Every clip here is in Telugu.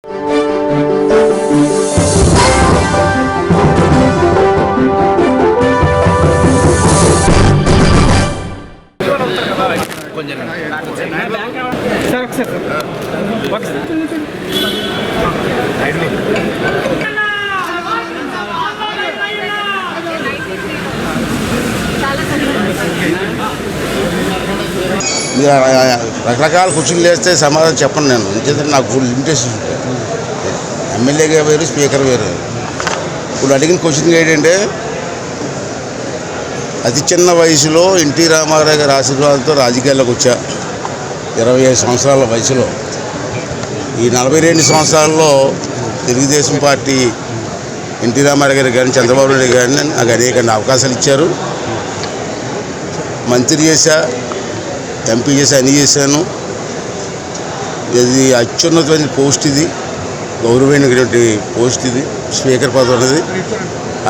好了，开始。రకరకాల కుర్చీలు వేస్తే సమాధానం చెప్పను నేను. ఎందుకంటే నాకు ఫుల్ లిమిటేషన్ ఉంటాయి ఎమ్మెల్యేగా వేరు స్పీకర్ వేరు. ఇప్పుడు అడిగిన క్వశ్చన్ ఏంటంటే అతి చిన్న వయసులో ఎన్టీ రామారావు గారి ఆశీర్వాదంతో రాజకీయాల్లోకి వచ్చా. ఇరవై ఐదు సంవత్సరాల వయసులో. ఈ నలభై రెండు సంవత్సరాల్లో తెలుగుదేశం పార్టీ ఎన్టీ రామారావు గారి కానీ చంద్రబాబు నాయుడు గారిని నాకు అనేక అవకాశాలు ఇచ్చారు. మంత్రి చేశా. ఎంపీ చేసి అన్ని చేశాను. ఇది అత్యున్నతమైన పోస్ట్ ఇది. గౌరవమైనటువంటి పోస్ట్ ఇది. స్పీకర్ పదవి అనేది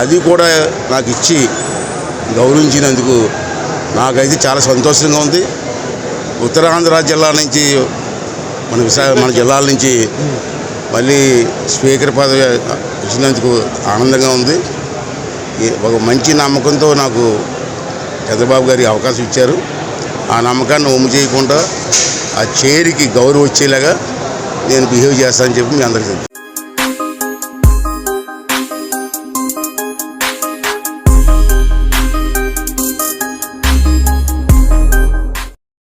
అది కూడా నాకు ఇచ్చి గౌరవించినందుకు నాకైతే చాలా సంతోషంగా ఉంది. ఉత్తరాంధ్ర జిల్లా నుంచి మన విశాఖ మన జిల్లాల నుంచి మళ్ళీ స్పీకర్ పదవి ఇచ్చినందుకు ఆనందంగా ఉంది. ఒక మంచి నమ్మకంతో నాకు చంద్రబాబు గారికి అవకాశం ఇచ్చారు. ఆ నమ్మకాన్ని ఒమ్ము చేయకుండా ఆ చైర్కి గౌరవం వచ్చేలాగా నేను బిహేవ్ చేస్తానని చెప్పి మీ అందరికీ